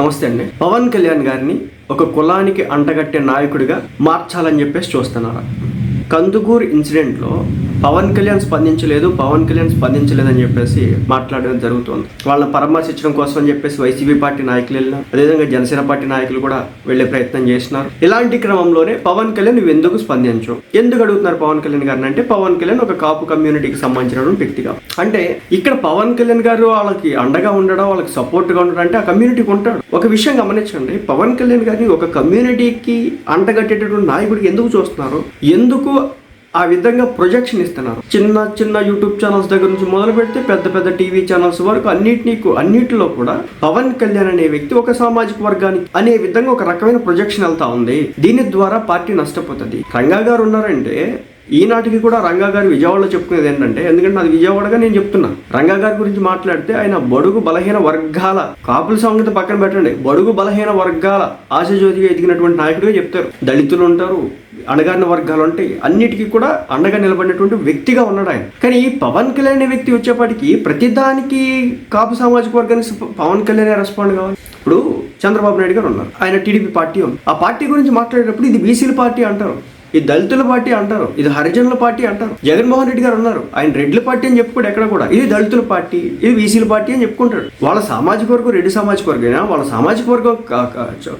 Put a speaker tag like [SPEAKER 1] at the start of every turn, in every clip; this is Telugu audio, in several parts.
[SPEAKER 1] నమస్తే అండి. పవన్ కళ్యాణ్ గారిని ఒక కులానికి అంటగట్టే నాయకుడిగా మార్చాలని చెప్పేసి చూస్తున్నారు? కందుకూరు ఇన్సిడెంట్లో పవన్ కళ్యాణ్ స్పందించలేదు పవన్ కళ్యాణ్ స్పందించలేదు అని చెప్పేసి మాట్లాడడం జరుగుతుంది. వాళ్ళని పరామర్శించడం కోసం అని చెప్పేసి వైసీపీ పార్టీ నాయకులు వెళ్ళినా అదేవిధంగా జనసేన పార్టీ నాయకులు కూడా వెళ్ళే ప్రయత్నం చేస్తున్నారు ఇలాంటి క్రమంలోనే పవన్ కళ్యాణ్ నువ్వు ఎందుకు స్పందించు? ఎందుకు అడుగుతున్నారు పవన్ కళ్యాణ్ గారిని అంటే పవన్ కళ్యాణ్ ఒక కాపు కమ్యూనిటీకి సంబంధించిన వ్యక్తిగా. అంటే ఇక్కడ పవన్ కళ్యాణ్ గారు వాళ్ళకి అండగా ఉండడం వాళ్ళకి సపోర్ట్గా ఉండడం అంటే ఆ కమ్యూనిటీకి ఉంటాడు ఒక విషయం గమనించండి పవన్ కళ్యాణ్ గారిని ఒక కమ్యూనిటీకి అంటగట్టేటటువంటి నాయకుడికి ఎందుకు చూస్తున్నారు? ఎందుకు ఆ విధంగా ప్రొజెక్షన్ ఇస్తున్నారు. చిన్న చిన్న యూట్యూబ్ ఛానల్స్ దగ్గర నుంచి మొదలు పెడితే పెద్ద పెద్ద టీవీ ఛానల్స్ వరకు అన్నిటినీ అన్నిటిలో కూడా పవన్ కళ్యాణ్ అనే వ్యక్తి ఒక సామాజిక వర్గానికి అనే విధంగా ఒక రకమైన ప్రొజెక్షన్ వెళ్తా ఉంది. దీని ద్వారా పార్టీ నష్టపోతుంది. రంగా గారు ఉన్నారంటే ఈనాటికి కూడా రంగా గారు విజయవాడలో చెప్పుకునేది ఏంటంటే ఎందుకంటే అది విజయవాడగా నేను చెప్తున్నా. రంగా గారి గురించి మాట్లాడితే ఆయన బడుగు బలహీన వర్గాల కాపుల సంగతి పక్కన పెట్టండి. బడుగు బలహీన వర్గాల ఆశజ్యోతిగా ఎదిగినటువంటి నాయకుడిగా చెప్తారు. దళితులు ఉంటారు అణగారిన వర్గాలు ఉంటాయి అన్నిటికీ కూడా అండగా నిలబడినటువంటి వ్యక్తిగా ఉన్నాడు ఆయన. కానీ ఈ పవన్ కళ్యాణ్ అనే వ్యక్తి వచ్చేపాటికి ప్రతిదానికి కాపు సామాజిక వర్గానికి పవన్ కళ్యాణ్ రెస్పాండ్ కావాలి. ఇప్పుడు చంద్రబాబు నాయుడు గారు ఉన్నారు. ఆయన టీడీపీ పార్టీ ఉంది. ఆ పార్టీ గురించి మాట్లాడేటప్పుడు ఇది బీసీల పార్టీ అంటారు. ఇది దళితుల పార్టీ అంటారు ఇది హరిజనుల పార్టీ అంటారు. జగన్మోహన్ రెడ్డి గారు ఉన్నారు ఆయన రెడ్ల పార్టీ అని చెప్పుకోడు ఎక్కడ కూడా. ఇది దళితుల పార్టీ ఇది బీసీల పార్టీ అని చెప్పుకుంటాడు. వాళ్ళ సామాజిక వర్గం రెడ్డి సామాజిక వర్గమైనా వాళ్ళ సామాజిక వర్గం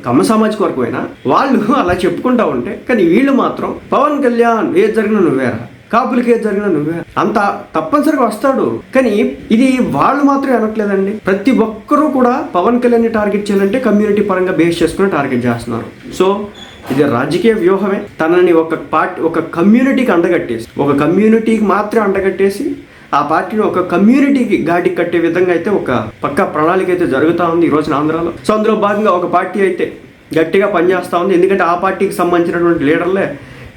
[SPEAKER 1] కమ్మ సామాజిక వర్గమైనా వాళ్ళు అలా చెప్పుకుంటా ఉంటే కానీ వీళ్ళు మాత్రం పవన్ కళ్యాణ్ ఏది జరిగిన నువ్వేరా? కాపులకి ఏది జరిగినా నువ్వే. అంత తప్పనిసరిగా వస్తాడు. కానీ ఇది వాళ్ళు మాత్రం అనట్లేదండి. ప్రతి ఒక్కరూ కూడా పవన్ కళ్యాణ్ టార్గెట్ చేయాలంటే కమ్యూనిటీ పరంగా బేస్ చేసుకుని టార్గెట్ చేస్తున్నారు. సో ఇది రాజకీయ వ్యూహమే. తనని ఒక పార్టీ ఒక కమ్యూనిటీకి అండగట్టేసి ఒక కమ్యూనిటీకి మాత్రం అండగట్టేసి ఆ పార్టీని ఒక కమ్యూనిటీకి గాడికి కట్టే విధంగా అయితే ఒక పక్క ప్రణాళిక అయితే జరుగుతూ ఉంది ఈ రోజున ఆంధ్రాలో. సో అందులో భాగంగా ఒక పార్టీ అయితే గట్టిగా పనిచేస్తూ ఉంది. ఎందుకంటే ఆ పార్టీకి సంబంధించినటువంటి లీడర్లే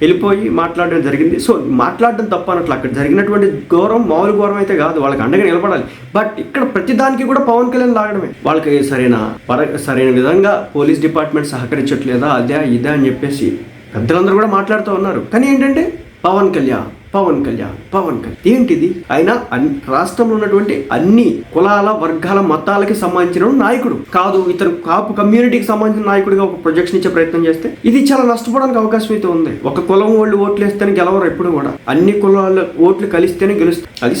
[SPEAKER 1] వెళ్ళిపోయి మాట్లాడడం జరిగింది. సో మాట్లాడడం తప్ప అన్నట్లు అక్కడ జరిగినటువంటి గౌరవం మామూలు గౌరవం అయితే కాదు. వాళ్ళకి అండగా నిలబడాలి. బట్ ఇక్కడ ప్రతిదానికి కూడా పవన్ కళ్యాణ్ లాగడమే. వాళ్ళకి సరైన పర సరైన విధంగా పోలీస్ డిపార్ట్మెంట్ సహకరించట్లేదా? అదే ఇదే అని చెప్పేసి పెద్దలందరూ కూడా మాట్లాడుతూ ఉన్నారు. కానీ ఏంటంటే పవన్ కళ్యాణ్ పవన్ కళ్యాణ్ పవన్ కళ్యాణ్. ఏంటిది? ఆయన అన్- రాష్ట్రంలో ఉన్నటువంటి అన్ని కులాల వర్గాల మతాలకి సంబంధించిన నాయకుడు కాదు ఇతను కాపు కమ్యూనిటీకి సంబంధించిన నాయకుడిగా ఒక ప్రొజెక్షన్ ఇచ్చే ప్రయత్నం చేస్తే ఇది చాలా నష్టపోవడానికి అవకాశం అయితే ఉంది. ఒక కులం వాళ్ళు ఓట్లు వేస్తేనే గెలవరు ఎప్పుడు కూడా. అన్ని కులాల ఓట్లు కలిస్తేనే గెలుస్తారు అది